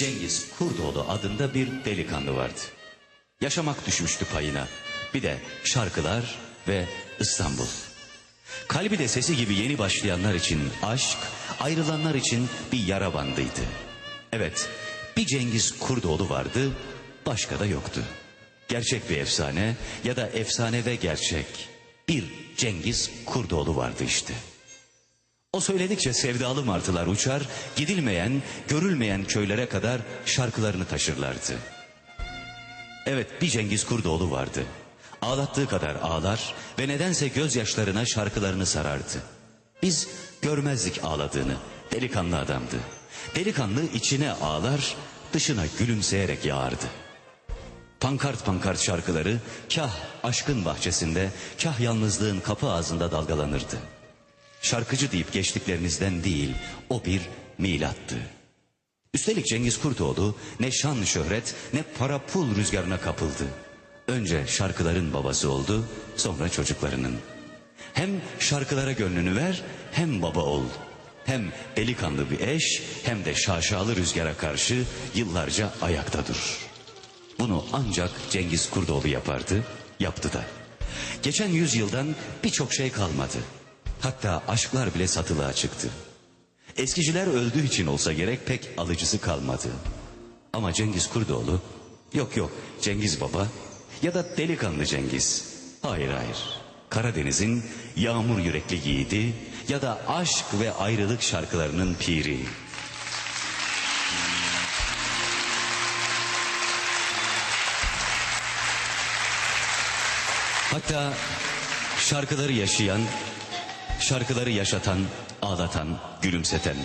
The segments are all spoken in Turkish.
Cengiz Kurdoğlu adında bir delikanlı vardı. Yaşamak düşmüştü payına. Bir de şarkılar ve İstanbul. Kalbi de sesi gibi yeni başlayanlar için aşk, ayrılanlar için bir yara bandıydı. Evet, bir Cengiz Kurdoğlu vardı, başka da yoktu. Gerçek bir efsane ya da efsane ve gerçek. Bir Cengiz Kurdoğlu vardı işte. O söyledikçe sevdalı martılar uçar, gidilmeyen, görülmeyen köylere kadar şarkılarını taşırlardı. Evet bir Cengiz Kurdoğlu vardı. Ağlattığı kadar ağlar ve nedense gözyaşlarına şarkılarını sarardı. Biz görmezdik ağladığını. Delikanlı adamdı. Delikanlı içine ağlar, dışına gülümseyerek yağardı. Pankart pankart şarkıları kah aşkın bahçesinde, kah yalnızlığın kapı ağzında dalgalanırdı. Şarkıcı deyip geçtiklerinizden değil, o bir milattı. Üstelik Cengiz Kurtoğlu ne şan şöhret ne para pul rüzgarına kapıldı. Önce şarkıların babası oldu, sonra çocuklarının. Hem şarkılara gönlünü ver, hem baba ol. Hem delikanlı bir eş, hem de şaşalı rüzgara karşı yıllarca ayakta dur. Bunu ancak Cengiz Kurdoğlu yapardı, yaptı da. Geçen yüzyıldan birçok şey kalmadı. Hatta aşklar bile satılığa çıktı. Eskiciler öldüğü için olsa gerek pek alıcısı kalmadı. Ama Cengiz Kurdoğlu, yok yok Cengiz Baba ya da delikanlı Cengiz. Hayır hayır. Karadeniz'in yağmur yürekli yiğidi ya da aşk ve ayrılık şarkılarının piri. Hatta şarkıları yaşayan, şarkıları yaşatan, ağlatan, gülümseten.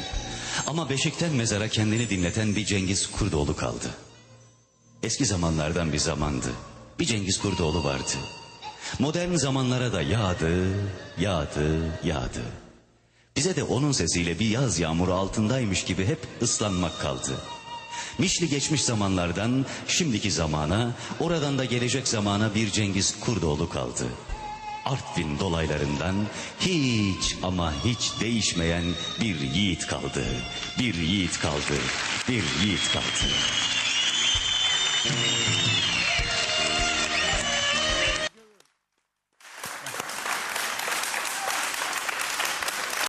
Ama beşikten mezara kendini dinleten bir Cengiz Kurdoğlu kaldı. Eski zamanlardan bir zamandı. Bir Cengiz Kurdoğlu vardı. Modern zamanlara da yağdı, yağdı, yağdı. Bize de onun sesiyle bir yaz yağmuru altındaymış gibi hep ıslanmak kaldı. Mişli geçmiş zamanlardan şimdiki zamana, oradan da gelecek zamana bir Cengiz Kurdoğlu kaldı. Artvin dolaylarından hiç ama hiç değişmeyen bir yiğit kaldı. Bir yiğit kaldı. Bir yiğit kaldı.